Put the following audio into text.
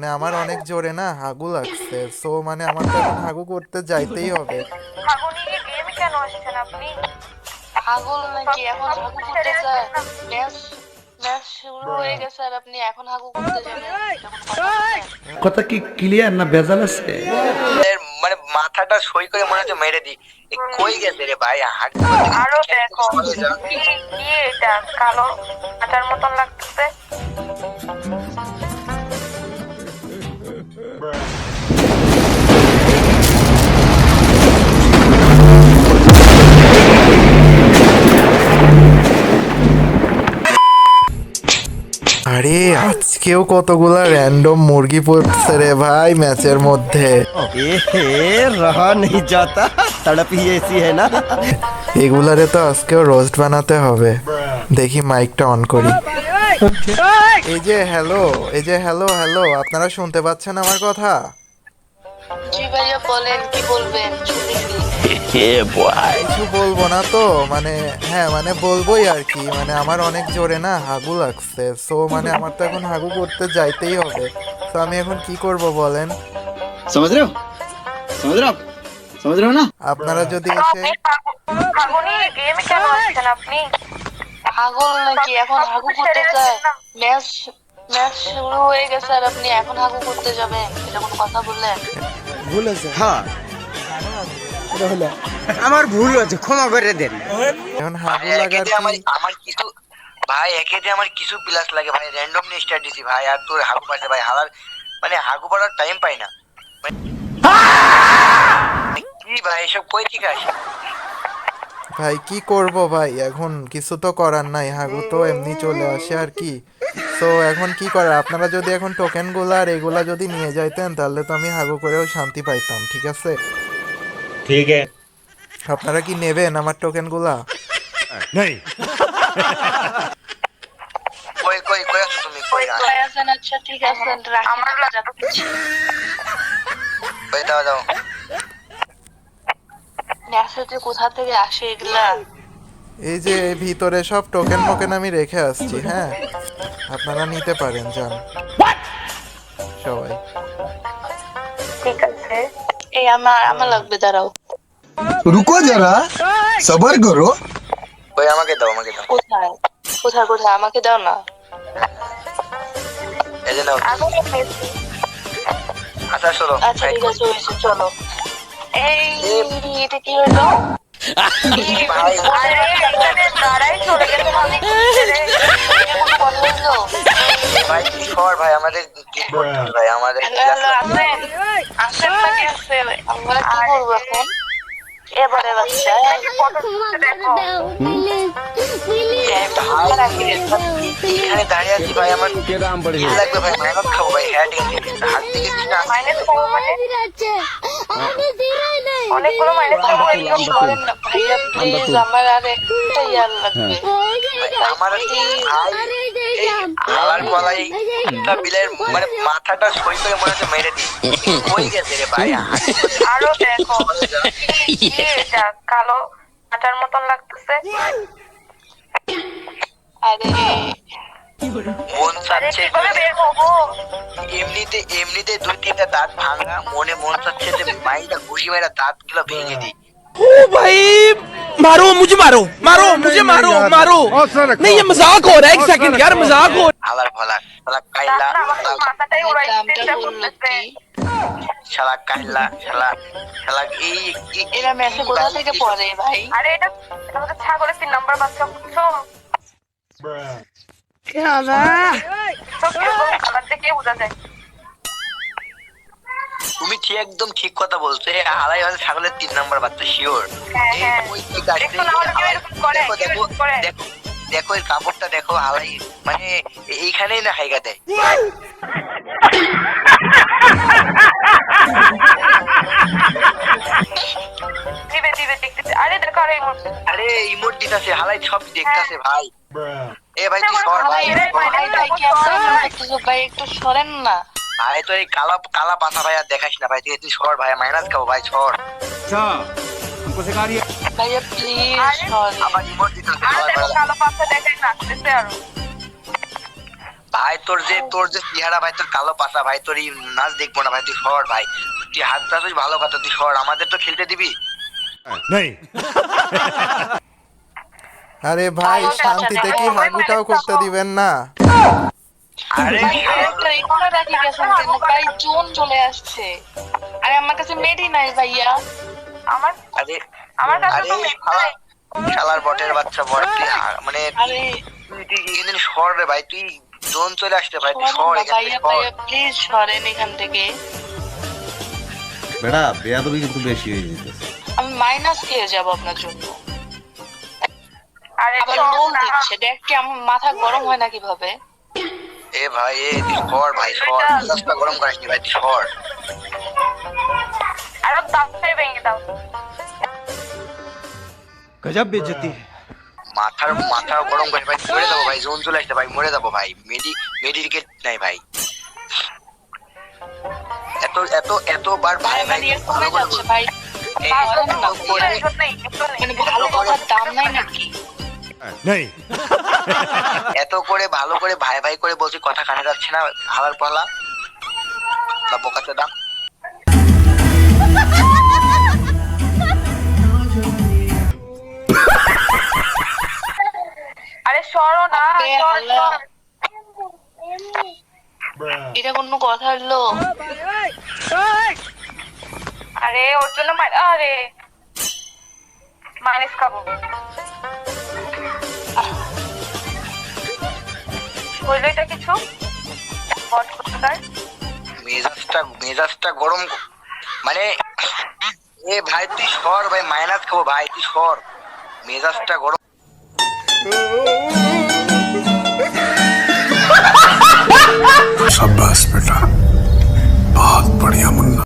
মানে আমার অনেক জোরে না হাগু লাগছে সো মানে আমার তো এখন হাগু করতে যাইতেই হবে। হাগু নিয়ে গেমে কেন আসছেন আপনি? হাগুল নাকি এখন হাগু করতে চায়? ম্যাচ ম্যাচ শুরু হয়ে গেছে আর আপনি এখন হাগু করতে যাবেন। কথা কি ক্লিয়ার না ভেজাল আছে? মানে মাথাটা সই করে মনে হচ্ছে মেরে দি। কই গেছে রে ভাই? আরও দেখো কি এটা কালো আটার মতন লাগতেছে। আরে আজকেও কতগুলা র্যান্ডম মুরগি পড়ছে রে ভাই ম্যাচের মধ্যে। এগুলারে তো আজকেও রোস্ট বানাতে হবে। দেখি মাইকটা অন করি। এই যে হ্যালো এই যে হ্যালো হ্যালো আপনারা শুনতে পাচ্ছেন আমার কথা? বলব না তো মানে হ্যাঁ মানে বলবোই আর কি মানে আমার অনেক জোরে না হাগু লাগছে সো মানে আমার তো এখন হাগু করতে যাইতেই হবে। তো আমি এখন কি করব বলেন? না? আপনারা যদি এসে আপনি নাকি? এখন হাগু করতে চায়। হয়ে গেছে আপনি এখন হাগু করতে যাবেন। কথা বললেন? হ্যাঁ। আমার ভুল হয়েছে ক্ষমা করে দেন। এখন হাগু লাগার আমার আমার কিছু ভাই একেতে আমার কিছু প্লাস লাগে ভাই র্যান্ডমলি স্টার্ট দিছি ভাই আর তোর হাগু ভাই হালার মানে হাগু পড়ার টাইম পাই না। মানে- কি ভাই এসব কই ঠিক আছে ভাই কি করব ভাই? এখন কিছু তো করার নাই হাগু তো এমনি চলে আসে আর কি? তো এখন কি করার? আপনারা যদি এখন টোকেনগুলো আর এগুলা যদি নিয়ে যাইতেন তাহলে তো আমি হাগু করেও শান্তি পাইতাম ঠিক আছে? ঠিক আছে। আপনারা কি নেবেন আমার টোকেনগুলা কই কই কই আছো তুমি? কই আছেন? আচ্ছা ঠিক আছে যাচ্ছি। কই দাও দাও। কোথা থেকে আসে এগুলা? এই যে ভিতরে সব টোকেন মোকেন আমি রেখে আসছি হ্যাঁ? আপনারা নিতে পারেন যান। সবাই। রুকো যারা সবার করো। ওই আমাকে দাও আমাকে দাও। কোথায়? কোথায় কোথায়? আমাকে দাও না। এই যে আচ্ছা আচ্ছা চলো। এই এটা কি হলো? ভাই মানে কি খবর ভাই আমাদের ভাই আমাদের এবারে এখানে দাঁড়িয়ে আছি ভাই আমার লাগবে ভাই মেহনত খাব ভাই হ্যাঁ ঠিক আছে হাত থেকে কিছু না মাইনাস মানে অনেকগুলো মাইনাস করব এগুলো করেন না ভাইয়া প্লিজ আমার আর একটা ইয়ার লাগবে আমার ভাই গলায় একটা বিলের মানে মাথাটা সই করে মনে হচ্ছে মেরে দিই কই গেছে রে ভাই আরও দেখো কালো আটার মতন লাগতেছে আরে মন আরে চাচ্ছে কিভাবে বের হবো এমনিতে এমনিতে দুই তিনটা দাঁত ভাঙা মনে মন চাচ্ছে যে মাইরা ঘুষি মাইরা দাঁত গুলো ভেঙে দিই भाई मारो मुझे मारो मारो मुझे मारो मारो नहीं ये मजाक हो रहा है एक सेकंड यार मजाक हो আলার ফলা শালা কাইলা না, আমার তো মাথাটাই উড়াই দামটা চেষ্টা বললো করতেছে কি শালা কাইলা শালা শালা এই এই- এরা ম্যাচে কোথা থেকে পড়ে ভাই আরে এটা এটা হচ্ছে ছাগলের তিন নাম্বার বাচ্চা বুঝছো তুমি ঠিক একদম ঠিক কথা বলছো। আলাই হচ্ছে ছাগলের তিন নম্বর বাচ্চা শিওর হ্যাঁ, হ্যাঁ। দেখো দেখো এরকম করে? দেখো দেখো এর কাপড়টা দেখো হালাই মানে এইখানেই না হাইগা দেয়। দিবে দিবে দেখতেছে। আরে দেখো আরে মুহূর্তে। আরে ইমোট দিতাছে হালাই সব দেখতাছে ভাই। এ ভাই তুই আমার সর ভাই ভাই রে, ভাই রে। ভাই ভাই কি আপনারা করতেছো ভাই একটু সরেন না ভাই তো এই কালা কালা পাতা ভাই আর দেখাস না ভাই তুই তুই সর ভাই মাইনাস খাবো ভাই সর अच्छा हमको सिखा रही है ভাইয়া প্লিজ আরে- সরি আবার ইমোট দিতাছে আর ভাই দেখো কালো পাতা দেখাই নাচতেছে আরো ভাই তোর যে তোর যে চেহারা ভাই তোর কালো পাতা ভাই তোর এই নাচ দেখবো না ভাই তুই সর ভাই তুই হাত তুই ভালো কথা তুই সর আমাদের তো খেলতে দিবি আরে ভাই শান্তিতে কি হাগুটাও করতে দিবেন না আরে ভাই জোন চলে আসছে আরে আমার কাছে মেডি নাই ভাইয়া আমার আরে আমার কাছে তো নাই। শালার বটের বাচ্চা বট মানে আরে তুই সর রে ভাই তুই জোন চলে আসতে ভাই তুই সর প্লিজ সরেন এখান থেকে বেড়া বেয়াদবি কিন্তু বেশি হয়ে যেতেছে আমি মাইনাস খেয়ে যাব আপনার জন্য আবার চল দিচ্ছে দেখ কি আমার মাথা গরম হয় না কীভাবে? এ ভাই এ তুই ভাই সর মেজাজটা গরম করিস নি ভাই তুই আরও দাঁতটাই ভেঙে দাও। গজব বেজতি মাথার মাথা গরম করে ভাই মরে যাব ভাই জোন চলে আসতে ভাই মরে যাব ভাই। মেডি মেডিকেট নাই ভাই। এত এত এতবার ভাই ভাই ভাই মানে এত করে। মানে ভালো দাম নাই নাকি? এত করে ভালো করে ভাই ভাই করে বলছি কথা কানে যাচ্ছে না হালার পালা বা বোকাতে দাম আরে সরো না। এটা কোনো কথা হলো। আরে ওর জন্য মাই- আরে। মাইনাস খাব। হইল কিছু? মেজাজটা মেজাজটা গরম মানে এ ভাই তুই সর ভাই মাইনাস খাব ভাই তুই সর। মেজাজটা গরম। शाबाश बेटा बहुत बढ़िया मुन्ना